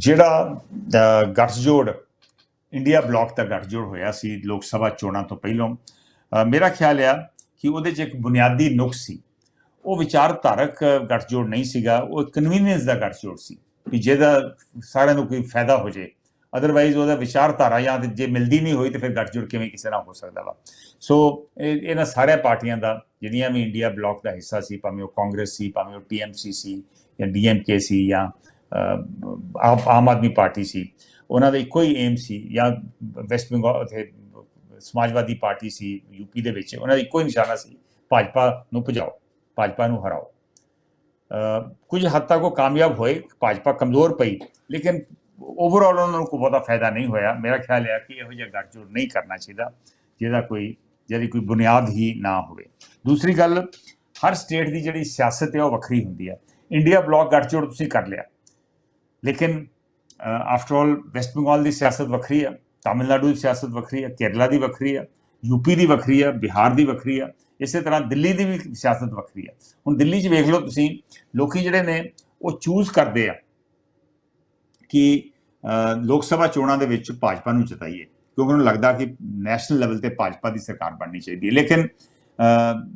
ਜਿਹੜਾ ਅ, ਗੱਠਜੋੜ India block ਦਾ ਗੱਠਜੋੜ ਹੋਇਆ ਸੀ ਲੋਕ ਸਭਾ ਚੋਣਾਂ ਤੋਂ ਪਹਿਲਾਂ ਮੇਰਾ ਖਿਆਲ ਆ ਕਿ ਉਹਦੇ 'ਚ ਇੱਕ ਬੁਨਿਆਦੀ ਨੁਕਸ ਸੀ। ਉਹ ਵਿਚਾਰਧਾਰਕ ਗੱਠਜੋੜ ਨਹੀਂ ਸੀਗਾ ਉਹ ਕਨਵੀਨੀਅੰਸ ਦਾ ਗੱਠਜੋੜ ਸੀ ਕਿ ਜਿਹਦਾ ਸਾਰਿਆਂ ਨੂੰ ਕੋਈ ਫਾਇਦਾ ਹੋ ਜੇ। ਅਦਰਵਾਈਜ਼ ਉਹਦਾ ਵਿਚਾਰਧਾਰਾ ਜਾਂ ਤੇ ਜੇ ਮਿਲਦੀ ਨਹੀਂ ਹੋਈ ਤੇ ਫਿਰ ਗੱਠਜੋੜ ਕਿਵੇਂ ਕਿਸੇ ਨਾਲ ਹੋ ਸਕਦਾ ਵਾ। ਸੋ ਇਹ- ਇਹਨਾਂ ਸਾਰੀਆਂ ਪਾਰਟੀਆਂ ਦਾ ਜਿਹੜੀਆਂ ਵੀ ਇੰਡੀਆ ਬਲਾਕ ਦਾ ਹਿੱਸਾ ਸੀ ਭਾਵੇਂ ਉਹ ਕਾਂਗਰਸ ਸੀ ਭਾਵੇਂ ਉਹ ਟੀਐਮਸੀ ਸੀ ਜਾਂ ਡੀਐਮਕੇ ਸੀ ਜਾਂ ਆਮ ਆਮ ਆਦਮੀ ਪਾਰਟੀ ਸੀ। ਉਹਨਾਂ ਦਾ ਇੱਕੋ ਹੀ ਏਮ ਸੀ ਜਾਂ ਵੈਸਟ ਬੰਗਾਲ ਉਥੇ ਸਮਾਜਵਾਦੀ ਪਾਰਟੀ ਸੀ ਯੂਪੀ ਦੇ ਵਿੱਚ। ਉਹਨਾਂ ਦਾ ਇੱਕੋ ਹੀ ਨਿਸ਼ਾਨਾ ਸੀ, ਭਾਜਪਾ ਨੂੰ ਭਜਾਓ, ਭਾਜਪਾ ਨੂੰ ਹਰਾਓ। ਕੁਝ ਹੱਦ ਤੱਕ ਉਹ ਕਾਮਯਾਬ ਹੋਏ, ਭਾਜਪਾ ਕਮਜ਼ੋਰ ਪਈ, ਲੇਕਿਨ ਓਵਰਆਲ ਉਹਨਾਂ ਨੂੰ ਕੋਈ ਬਹੁਤਾ ਫਾਇਦਾ ਨਹੀਂ ਹੋਇਆ। ਮੇਰਾ ਖਿਆਲ ਹੈ ਕਿ ਇਹੋ ਜਿਹਾ ਗੱਠਜੋੜ ਨਹੀਂ ਕਰਨਾ ਚਾਹੀਦਾ, ਜਿਹਦਾ ਕੋਈ ਜਿਹਦੀ ਕੋਈ ਬੁਨਿਆਦ ਹੀ ਨਾ ਹੋਵੇ। ਦੂਸਰੀ ਗੱਲ, ਹਰ ਸਟੇਟ ਦੀ ਜਿਹੜੀ ਸਿਆਸਤ ਹੈ ਉਹ ਵੱਖਰੀ ਹੁੰਦੀ ਹੈ। ਇੰਡੀਆ ਬਲਾਕ ਗੱਠਜੋੜ ਤੁਸੀਂ ਕਰ ਲਿਆ। ਲੇਕਿਨ ਆਫਟਰ ਆਲ ਵੈਸਟ ਬੰਗਾਲ ਦੀ ਸਿਆਸਤ ਵੱਖਰੀ ਹੈ ਤਾਮਿਲਨਾਡੂ ਦੀ ਸਿਆਸਤ ਵੱਖਰੀ ਹੈ ਕੇਰਲਾ ਦੀ ਵੱਖਰੀ ਹੈ ਯੂਪੀ ਦੀ ਵੱਖਰੀ ਹੈ ਬਿਹਾਰ ਦੀ ਵੱਖਰੀ ਹੈ ਇਸੇ ਤਰ੍ਹਾਂ ਦਿੱਲੀ ਦੀ ਵੀ ਸਿਆਸਤ ਵੱਖਰੀ ਹੈ ਹੁਣ ਦਿੱਲੀ 'ਚ ਵੇਖ ਲਓ ਤੁਸੀਂ ਲੋਕੀ ਜਿਹੜੇ ਨੇ ਉਹ ਚੂਜ਼ ਕਰਦੇ ਆ ਕਿ ਲੋਕ ਸਭਾ ਚੋਣਾਂ ਦੇ ਵਿੱਚ ਭਾਜਪਾ ਨੂੰ ਜਿਤਾਈਏ ਕਿਉਂਕਿ ਉਹਨਾਂ ਲੱਗਦਾ ਕਿ ਨੈਸ਼ਨਲ ਲੈਵਲ ਤੇ ਭਾਜਪਾ ਦੀ ਸਰਕਾਰ ਬਣਨੀ ਚਾਹੀਦੀ ਹੈ ਲੇਕਿਨ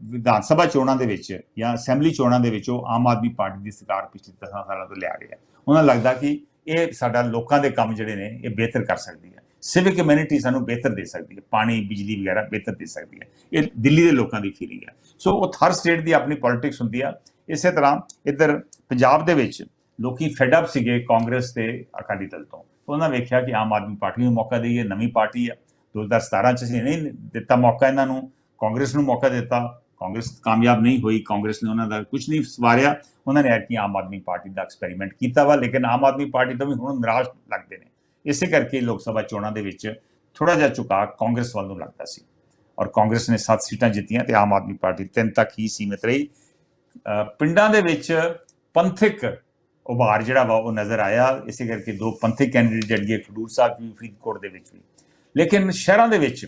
ਵਿਧਾਨ ਸਭਾ ਚੋਣਾਂ ਦੇ ਵਿੱਚ ਜਾਂ ਅਸੈਂਬਲੀ ਚੋਣਾਂ ਦੇ ਵਿੱਚ ਉਹ ਆਮ ਆਦਮੀ ਪਾਰਟੀ ਦੀ ਸਰਕਾਰ ਪਿਛਲੇ 10 ਸਾਲਾਂ ਤੋਂ ਲਿਆ ਰਹੇ ਆ ਉਹਨਾਂ ਨੂੰ ਲੱਗਦਾ ਕਿ ਇਹ ਸਾਡਾ ਲੋਕਾਂ ਦੇ ਕੰਮ ਜਿਹੜੇ ਨੇ, ਇਹ ਬਿਹਤਰ ਕਰ ਸਕਦੀ ਹੈ। ਸਿਵਿਕ ਕਮਿਊਨਿਟੀ ਸਾਨੂੰ ਬਿਹਤਰ ਦੇ ਸਕਦੀ ਹੈ। ਪਾਣੀ, ਬਿਜਲੀ ਵਗੈਰਾ ਬਿਹਤਰ ਦੇ ਸਕਦੀ ਹੈ। ਇਹ ਦਿੱਲੀ ਦੇ ਲੋਕਾਂ ਦੀ ਫੀਲਿੰਗ ਹੈ। ਸੋ ਉਹ ਹਰ ਸਟੇਟ ਦੀ ਆਪਣੀ ਪੋਲਿਟਿਕਸ ਹੁੰਦੀ ਆ। ਇਸੇ ਤਰ੍ਹਾਂ ਇੱਧਰ ਪੰਜਾਬ ਦੇ ਵਿੱਚ ਲੋਕੀ ਫੈਡ ਅਪ ਸੀਗੇ ਕਾਂਗਰਸ ਤੇ ਅਕਾਲੀ ਦਲ ਤੋਂ। ਉਹਨਾਂ ਵੇਖਿਆ ਕਿ ਆਮ ਆਦਮੀ ਪਾਰਟੀ ਨੂੰ ਮੌਕਾ ਦਈਏ, ਨਵੀਂ ਪਾਰਟੀ ਆ। 2017 ਚ ਅਸੀਂ ਨਹੀਂ ਦਿੱਤਾ ਮੌਕਾ ਇਹਨਾਂ ਨੂੰ। ਕਾਂਗਰਸ ਨੂੰ ਮੌਕਾ ਦਿੱਤਾ, ਕਾਂਗਰਸ ਕਾਮਯਾਬ ਨਹੀਂ ਹੋਈ, ਕਾਂਗਰਸ ਨੇ ਉਹਨਾਂ ਦਾ ਕੁਝ ਨਹੀਂ ਸਵਾਰਿਆ, ਉਹਨਾਂ ਨੇ ਐਤਕੀ ਆਮ ਆਦਮੀ ਪਾਰਟੀ ਦਾ ਐਕਸਪੈਰੀਮੈਂਟ ਕੀਤਾ ਵਾ, ਲੇਕਿਨ ਆਮ ਆਦਮੀ ਪਾਰਟੀ ਤੋਂ ਵੀ ਹੁਣ ਨਿਰਾਸ਼ ਲੱਗਦੇ ਨੇ। ਇਸੇ ਕਰਕੇ ਲੋਕ ਸਭਾ ਚੋਣਾਂ ਦੇ ਵਿੱਚ ਥੋੜਾ ਜਿਹਾ ਝੁਕਾਅ ਕਾਂਗਰਸ ਵੱਲ ਨੂੰ ਲੱਗਦਾ ਸੀ। ਔਰ ਕਾਂਗਰਸ ਨੇ 7 ਸੀਟਾਂ ਜਿੱਤੀਆਂ ਤੇ ਆਮ ਆਦਮੀ ਪਾਰਟੀ ਤਿੰਨ ਤੱਕ ਹੀ ਸੀਮਿਤ ਰਹੀ। ਪਿੰਡਾਂ ਦੇ ਵਿੱਚ ਪੰਥਕ ਉਭਾਰ ਜਿਹੜਾ ਵਾ ਉਹ ਨਜ਼ਰ ਆਇਆ, ਇਸੇ ਕਰਕੇ ਦੋ ਪੰਥਕ ਕੈਂਡੀਡੇਟ ਜੜ ਖਡੂਰ ਸਾਹਿਬ ਵੀ ਫਰੀਦਕੋਟ ਦੇ ਵਿੱਚ ਵੀ। ਲੇਕਿਨ ਸ਼ਹਿਰਾਂ ਦੇ ਵਿੱਚ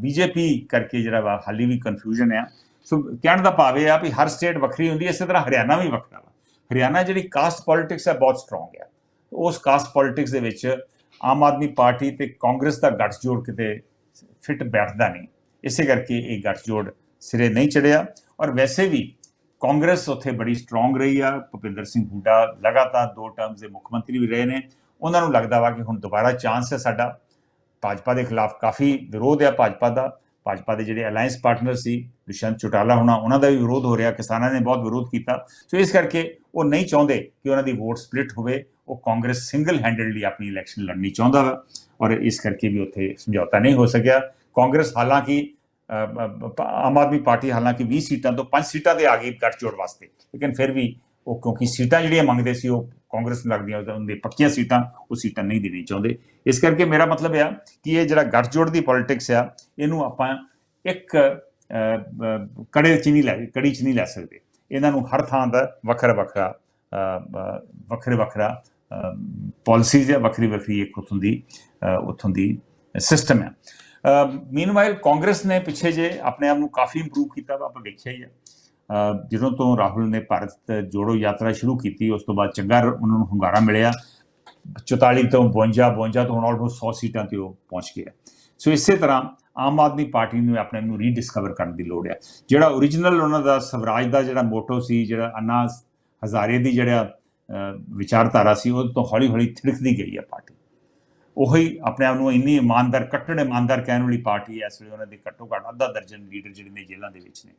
ਬੀਜੇਪੀ ਕਰਕੇ ਜਿਹੜਾ ਵਾ ਹਾਲੀ ਵੀ ਕਨਫਿਊਜ਼ਨ ਆ। ਸੋ ਕਹਿਣ ਦਾ ਭਾਵ ਇਹ ਆ ਵੀ ਹਰ ਸਟੇਟ ਵੱਖਰੀ ਹੁੰਦੀ ਹੈ, ਇਸੇ ਤਰ੍ਹਾਂ ਹਰਿਆਣਾ ਵੀ ਵੱਖਰਾ ਵਾ। ਹਰਿਆਣਾ ਜਿਹੜੀ ਕਾਸਟ ਪੋਲਿਟਿਕਸ ਹੈ, ਬਹੁਤ ਸਟਰੋਂਗ ਆ। ਉਸ ਕਾਸਟ ਪੋਲਿਟਿਕਸ ਦੇ ਵਿੱਚ ਆਮ ਆਦਮੀ ਪਾਰਟੀ ਤੇ ਕਾਂਗਰਸ ਦਾ ਗੱਠਜੋੜ ਕਿਤੇ ਫਿੱਟ ਬੈਠਦਾ ਨਹੀਂ। ਇਸੇ ਕਰਕੇ ਇਹ ਗੱਠਜੋੜ ਸਿਰੇ ਨਹੀਂ ਚੜਿਆ। ਔਰ ਵੈਸੇ ਵੀ ਕਾਂਗਰਸ ਉੱਥੇ ਬੜੀ ਸਟਰੋਂਗ ਰਹੀ ਆ। ਭੁਪਿੰਦਰ ਸਿੰਘ ਹੁੱਡਾ ਲਗਾਤਾਰ ਦੋ ਟਰਮਸ ਦੇ ਮੁੱਖ ਮੰਤਰੀ ਵੀ ਰਹੇ ਨੇ। ਉਹਨਾਂ ਨੂੰ ਲੱਗਦਾ ਵਾ ਕਿ ਹੁਣ ਦੁਬਾਰਾ ਚਾਂਸ ਹੈ ਸਾਡਾ। ਭਾਜਪਾ ਦੇ ਖਿਲਾਫ ਕਾਫੀ ਵਿਰੋਧ ਹੈ ਭਾਜਪਾ ਦਾ। ਭਾਜਪਾ ਦੇ ਜਿਹੜੇ ਅਲਾਈਅੰਸ ਪਾਰਟਨਰ ਸੀ, ਦੁਸ਼ਯੰਤ ਚੌਟਾਲਾ ਹੋਣਾ, ਉਹਨਾਂ ਦਾ ਵੀ ਵਿਰੋਧ ਹੋ ਰਿਹਾ, ਕਿਸਾਨਾਂ ਨੇ ਬਹੁਤ ਵਿਰੋਧ ਕੀਤਾ। ਸੋ ਇਸ ਕਰਕੇ ਉਹ ਨਹੀਂ ਚਾਹੁੰਦੇ ਕਿ ਉਹਨਾਂ ਦੀ ਵੋਟ ਸਪਲਿਟ ਹੋਵੇ। ਉਹ ਕਾਂਗਰਸ ਸਿੰਗਲ ਹੈਂਡਡਲੀ ਆਪਣੀ ਇਲੈਕਸ਼ਨ ਲੜਨੀ ਚਾਹੁੰਦਾ ਵਾ ਔਰ ਇਸ ਕਰਕੇ ਵੀ ਉੱਥੇ ਸਮਝੌਤਾ ਨਹੀਂ ਹੋ ਸਕਿਆ। ਕਾਂਗਰਸ ਹਾਲਾਂਕਿ ਆਮ ਆਦਮੀ ਪਾਰਟੀ ਹਾਲਾਂਕਿ 20 ਸੀਟਾਂ ਤੋਂ 5 ਸੀਟਾਂ ਤੇ ਆ ਗਈ ਗੱਠਜੋੜ ਵਾਸਤੇ। ਲੇਕਿਨ ਫਿਰ ਵੀ ਉਹ ਕਿਉਂਕਿ ਸੀਟਾਂ ਜਿਹੜੀਆਂ ਮੰਗਦੇ ਸੀ, ਉਹ ਕਾਂਗਰਸ ਨੂੰ ਲੱਗਦੀਆਂ ਉਹਦੇ ਪੱਕੀਆਂ ਸੀਟਾਂ ਉਹ ਸੀਟਾਂ ਨਹੀਂ ਦੇਣੀ ਚਾਹੁੰਦੇ। ਇਸ ਕਰਕੇ ਮੇਰਾ ਮਤਲਬ ਆ ਕਿ ਇਹ ਜਿਹੜਾ ਗੱਠਜੋੜ ਦੀ ਪੋਲਿਟਿਕਸ ਆ ਇਹਨੂੰ ਆਪਾਂ ਇੱਕ ਕੜੇ ਚ ਨਹੀਂ ਲੈ ਕੜੀ ਚ ਨਹੀਂ ਲੈ ਸਕਦੇ। ਇਹਨਾਂ ਨੂੰ ਹਰ ਥਾਂ ਦਾ ਵੱਖਰਾ ਵੱਖਰਾ ਅ, ਵੱਖਰੇ ਵੱਖਰਾ ਪਾਲਿਸੀਜ਼ ਹੈ ਵੱਖਰੀ ਵੱਖਰੀ ਇੱਕ ਉੱਥੋਂ ਦੀ ਅ, ਉੱਥੋਂ ਦੀ ਸਿਸਟਮ ਹੈ ਮੀਨਵਾਈਲ ਕਾਂਗਰਸ ਨੇ ਪਿੱਛੇ ਜੇ ਆਪਣੇ ਆਪ ਨੂੰ ਕਾਫੀ ਇੰਪਰੂਵ ਕੀਤਾ ਵਾ ਆਪਾਂ ਵੇਖਿਆ ਹੀ ਹੈ ਜਦੋਂ ਤੋਂ ਰਾਹੁਲ ਨੇ ਭਾਰਤ ਜੋੜੋ ਯਾਤਰਾ ਸ਼ੁਰੂ ਕੀਤੀ, ਉਸ ਤੋਂ ਬਾਅਦ ਚੰਗਾ ਉਹਨਾਂ ਨੂੰ ਹੁੰਗਾਰਾ ਮਿਲਿਆ। 44 ਤੋਂ 52 52 ਤੋਂ ਹੁਣ ਆਲਮੋਸਟ 100 ਸੀਟਾਂ ਤੇ ਉਹ ਪਹੁੰਚ ਗਿਆ ਸੋ ਇਸੇ ਤਰ੍ਹਾਂ ਆਮ ਆਦਮੀ ਪਾਰਟੀ ਨੂੰ ਆਪਣੇ ਆਪ ਨੂੰ ਰੀਡਿਸਕਵਰ ਕਰਨ ਦੀ ਲੋੜ ਹੈ ਜਿਹੜਾ ਓਰੀਜਨਲ ਉਹਨਾਂ ਦਾ ਸਵਰਾਜ ਦਾ ਜਿਹੜਾ ਮੋਟੋ ਸੀ, ਜਿਹੜਾ ਅੰਨਾ ਹਜ਼ਾਰੇ ਦੀ ਜਿਹੜਾ ਵਿਚਾਰਧਾਰਾ ਸੀ, ਉਹ ਤੋਂ ਹੌਲੀ ਹੌਲੀ ਥਿੜਕਦੀ ਗਈ ਹੈ ਪਾਰਟੀ। ਉਹੀ ਆਪਣੇ ਆਪ ਨੂੰ ਇੰਨੀ ਇਮਾਨਦਾਰ, ਕੱਟੜ ਇਮਾਨਦਾਰ ਕਹਿਣ ਵਾਲੀ ਪਾਰਟੀ ਹੈ ਇਸ ਵੇਲੇ ਉਹਨਾਂ ਦੇ ਘੱਟੋ ਘੱਟ ਅੱਧਾ ਦਰਜਨ ਲੀਡਰ ਜਿਹੜੇ ਨੇ ਜੇਲ੍ਹਾਂ ਦੇ ਵਿੱਚ ਨੇ।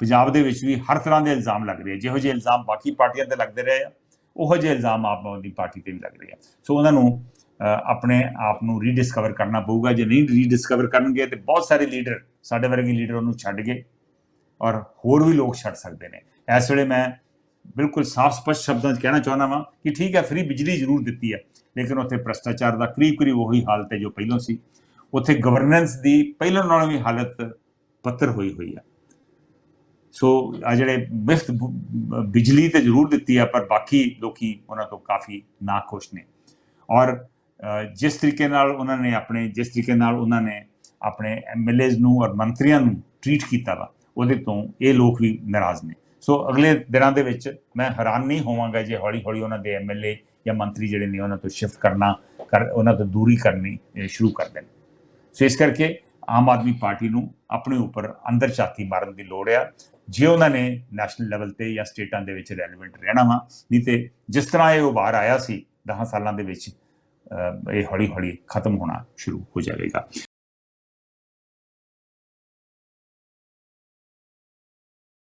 ਪੰਜਾਬ ਦੇ ਵਿੱਚ ਵੀ ਹਰ ਤਰ੍ਹਾਂ ਦੇ ਇਲਜ਼ਾਮ ਲੱਗ ਰਹੇ ਜਿਹੋ ਜਿਹੇ ਇਲਜ਼ਾਮ ਬਾਕੀ ਪਾਰਟੀਆਂ ਤੇ ਲੱਗਦੇ ਰਹੇ ਆ, ਉਹੋ ਜਿਹੇ ਇਲਜ਼ਾਮ ਆਪ ਆਦਮੀ ਪਾਰਟੀ ਤੇ ਵੀ ਲੱਗ ਰਹੇ ਆ। ਸੋ ਉਹਨਾਂ ਨੂੰ ਆਪਣੇ ਆਪ ਨੂੰ ਰੀਡਿਸਕਵਰ ਕਰਨਾ ਪਊਗਾ। ਜੇ ਨਹੀਂ ਰੀਡਿਸਕਵਰ ਕਰਨਗੇ ਤੇ ਬਹੁਤ ਸਾਰੇ ਲੀਡਰ ਸਾਡੇ ਵਰਗੇ ਲੀਡਰ ਉਹਨੂੰ ਛੱਡ ਗਏ ਔਰ ਹੋਰ ਵੀ ਲੋਕ ਛੱਡ ਸਕਦੇ ਨੇ। ਇਸ ਵੇਲੇ ਮੈਂ ਬਿਲਕੁਲ ਸਾਫ਼ ਸਪਸ਼ਟ ਸ਼ਬਦਾਂ 'ਚ ਕਹਿਣਾ ਚਾਹੁੰਦਾ ਵਾਂ ਕਿ ਠੀਕ ਹੈ ਫ੍ਰੀ ਬਿਜਲੀ ਜ਼ਰੂਰ ਦਿੱਤੀ ਹੈ, ਲੇਕਿਨ ਉੱਥੇ ਭ੍ਰਸ਼ਟਾਚਾਰ ਦਾ ਕਰੀਬ ਕਰੀਬ ਉਹੀ ਹਾਲਤ ਹੈ ਜੋ ਪਹਿਲਾਂ ਸੀ। ਉੱਥੇ ਗਵਰਨੈਂਸ ਦੀ ਪਹਿਲਾਂ ਨਾਲੋਂ ਵੀ ਹਾਲਤ ਪੱਤਰ ਹੋਈ ਹੋਈ ਹੈ ਸੋ ਆ ਜਿਹੜੇ ਮੁਫਤ ਬਿਜਲੀ ਤੇ ਜ਼ਰੂਰ ਦਿੱਤੀ ਆ, ਪਰ ਬਾਕੀ ਲੋਕੀ ਉਹਨਾਂ ਤੋਂ ਕਾਫੀ ਨਾਖੁਸ਼ ਨੇ। ਔਰ ਜਿਸ ਤਰੀਕੇ ਨਾਲ ਉਹਨਾਂ ਨੇ ਆਪਣੇ, ਜਿਸ ਤਰੀਕੇ ਨਾਲ ਉਹਨਾਂ ਨੇ ਆਪਣੇ ਐਮਐਲਏਜ਼ ਨੂੰ ਔਰ ਮੰਤਰੀਆਂ ਨੂੰ ਟ੍ਰੀਟ ਕੀਤਾ ਵਾ, ਉਹਦੇ ਤੋਂ ਇਹ ਲੋਕ ਵੀ ਨਾਰਾਜ਼ ਨੇ। ਸੋ ਅਗਲੇ ਦਿਨਾਂ ਦੇ ਵਿੱਚ ਮੈਂ ਹੈਰਾਨ ਨਹੀਂ ਹੋਵਾਂਗਾ ਜੇ ਹੌਲੀ ਹੌਲੀ ਉਹਨਾਂ ਦੇ ਐਮਐਲਏ ਜਾਂ ਮੰਤਰੀ ਜਿਹੜੇ ਨੇ ਉਹਨਾਂ ਤੋਂ ਸ਼ਿਫਟ ਕਰਨਾ, ਕਰ, ਉਹਨਾਂ ਤੋਂ ਦੂਰੀ ਕਰਨੀ ਸ਼ੁਰੂ ਕਰ ਦੇਣ। ਸੋ ਇਸ ਕਰਕੇ ਆਮ ਆਦਮੀ ਪਾਰਟੀ ਨੂੰ ਆਪਣੇ ਉੱਪਰ ਅੰਦਰ ਛਾਤੀ ਮਾਰਨ ਦੀ ਲੋੜ ਆ। ਜੇ ਉਹਨਾਂ ਨੇ ਨੈਸ਼ਨਲ ਲੈਵਲ ਤੇ ਜਾਂ ਸਟੇਟਾਂ ਦੇ ਵਿੱਚ ਰੈਲੇਵੈਂਟ ਰਹਿਣਾ ਵਾ, ਨਹੀਂ ਤੇ ਜਿਸ ਤਰ੍ਹਾਂ ਇਹ ਉਭਾਰ ਆਇਆ ਸੀ 10 ਸਾਲਾਂ ਦੇ ਵਿੱਚ ਇਹ ਹੌਲੀ ਹੌਲੀ ਖਤਮ ਹੋਣਾ ਸ਼ੁਰੂ ਹੋ ਜਾਵੇਗਾ।